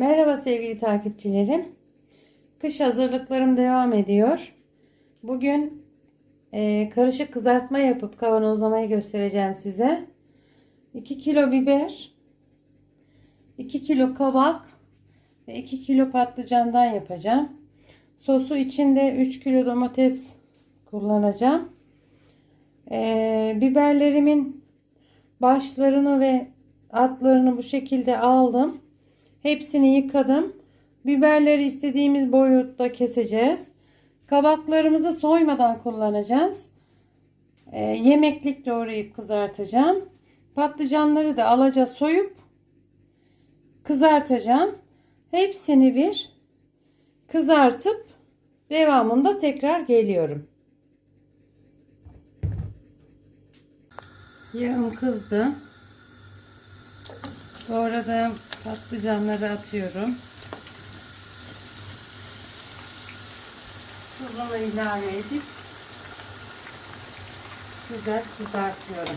Merhaba sevgili takipçilerim. Kış hazırlıklarım devam ediyor. Bugün e, karışık kızartma yapıp kavanozlamayı göstereceğim size. 2 kilo biber, 2 kilo kabak ve 2 kilo patlıcandan yapacağım. Sosu içinde 3 kilo domates kullanacağım. E, biberlerimin başlarını ve altlarını bu şekilde aldım. Hepsini yıkadım. Biberleri istediğimiz boyutta keseceğiz. Kabaklarımızı soymadan kullanacağız. Ee, yemeklik doğrayıp kızartacağım. Patlıcanları da alaca soyup kızartacağım. Hepsini bir kızartıp devamında tekrar geliyorum. Yağım kızdı. Doğradığım patlıcanları atıyorum. Tuzunu ilave edip güzel kızartıyorum.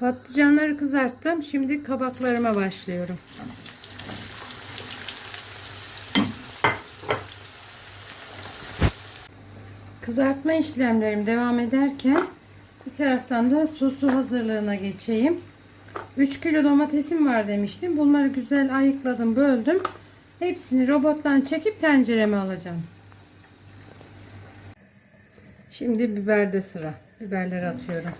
Patlıcanları kızarttım. Şimdi kabaklarıma başlıyorum. Kızartma işlemlerim devam ederken bir taraftan da sosu hazırlığına geçeyim. 3 kilo domatesim var demiştim. Bunları güzel ayıkladım, böldüm. Hepsini robottan çekip tencereme alacağım. Şimdi biberde sıra. Biberleri atıyorum.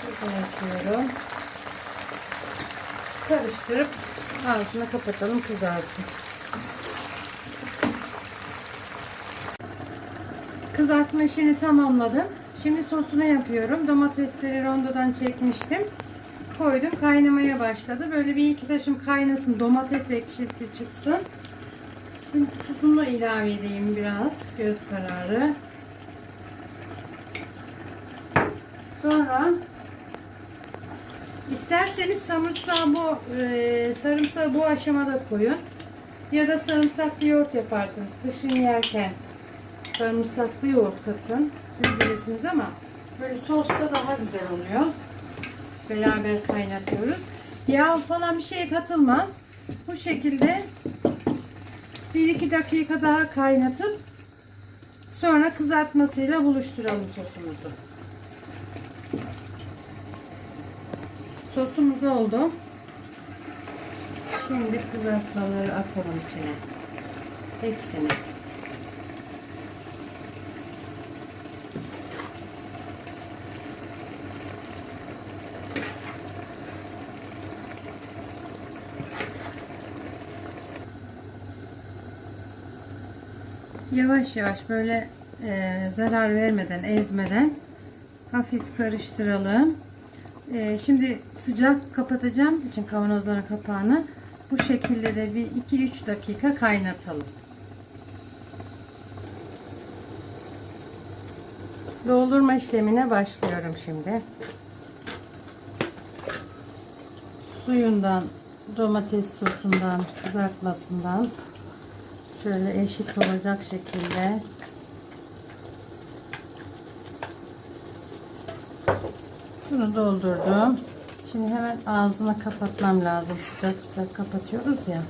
Şuradan atıyorum. Karıştırıp ağzını kapatalım kızarsın. Kızartma işini tamamladım. Şimdi sosunu yapıyorum. Domatesleri rondodan çekmiştim. Koydum kaynamaya başladı. Böyle bir iki taşım kaynasın. Domates ekşisi çıksın. Şimdi tuzunu ilave edeyim biraz. Göz kararı. Sonra isterseniz sarımsağı bu e, sarımsağı bu aşamada koyun. Ya da sarımsaklı yoğurt yaparsınız. Kışın yerken sarımsaklı yoğurt katın. Siz bilirsiniz ama böyle sosta daha güzel oluyor. Beraber kaynatıyoruz. Yağ falan bir şey katılmaz. Bu şekilde 1-2 dakika daha kaynatıp sonra kızartmasıyla buluşturalım sosumuzu. Sosumuz oldu. Şimdi kızartmaları atalım içine. Hepsini. Yavaş yavaş böyle e, zarar vermeden, ezmeden hafif karıştıralım. E, şimdi sıcak kapatacağımız için kavanozların kapağını bu şekilde de bir 2-3 dakika kaynatalım. Doldurma işlemine başlıyorum şimdi. Suyundan, domates sosundan, kızartmasından şöyle eşit olacak şekilde bunu doldurdum. Şimdi hemen ağzına kapatmam lazım. Sıcak sıcak kapatıyoruz ya.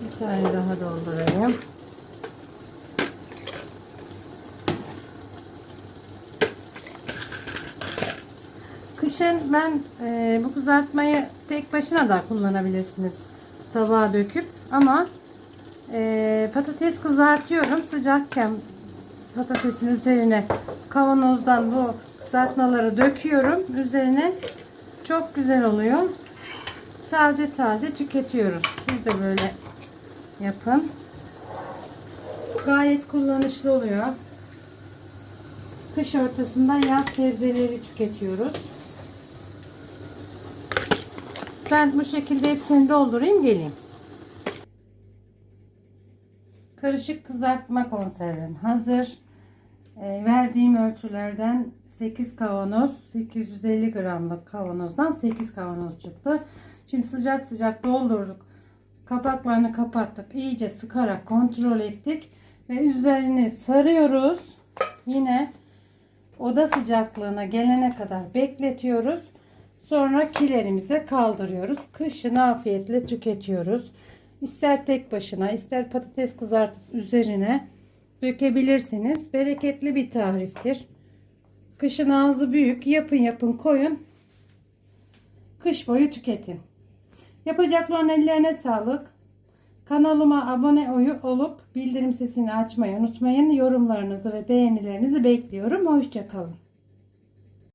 Bir tane daha doldurayım. Kışın ben e, bu kızartmayı tek başına da kullanabilirsiniz. Tabağa döküp ama e, patates kızartıyorum sıcakken patatesin üzerine kavanozdan bu kızartmaları döküyorum. Üzerine çok güzel oluyor. Taze taze tüketiyoruz. Siz de böyle yapın. Gayet kullanışlı oluyor. Kış ortasında yaz sebzeleri tüketiyoruz. Ben bu şekilde hepsini doldurayım geleyim Karışık kızartma konservim hazır. E, verdiğim ölçülerden 8 kavanoz 850 gramlık kavanozdan 8 kavanoz çıktı. Şimdi sıcak sıcak doldurduk Kapaklarını kapattık. İyice sıkarak kontrol ettik. Ve üzerini sarıyoruz. Yine oda sıcaklığına gelene kadar bekletiyoruz. Sonra kilerimize kaldırıyoruz. Kışın afiyetle tüketiyoruz. İster tek başına ister patates kızartıp üzerine dökebilirsiniz. Bereketli bir tariftir. Kışın ağzı büyük. Yapın yapın koyun. Kış boyu tüketin. Yapacakların ellerine sağlık. Kanalıma abone olup bildirim sesini açmayı unutmayın. Yorumlarınızı ve beğenilerinizi bekliyorum. Hoşçakalın.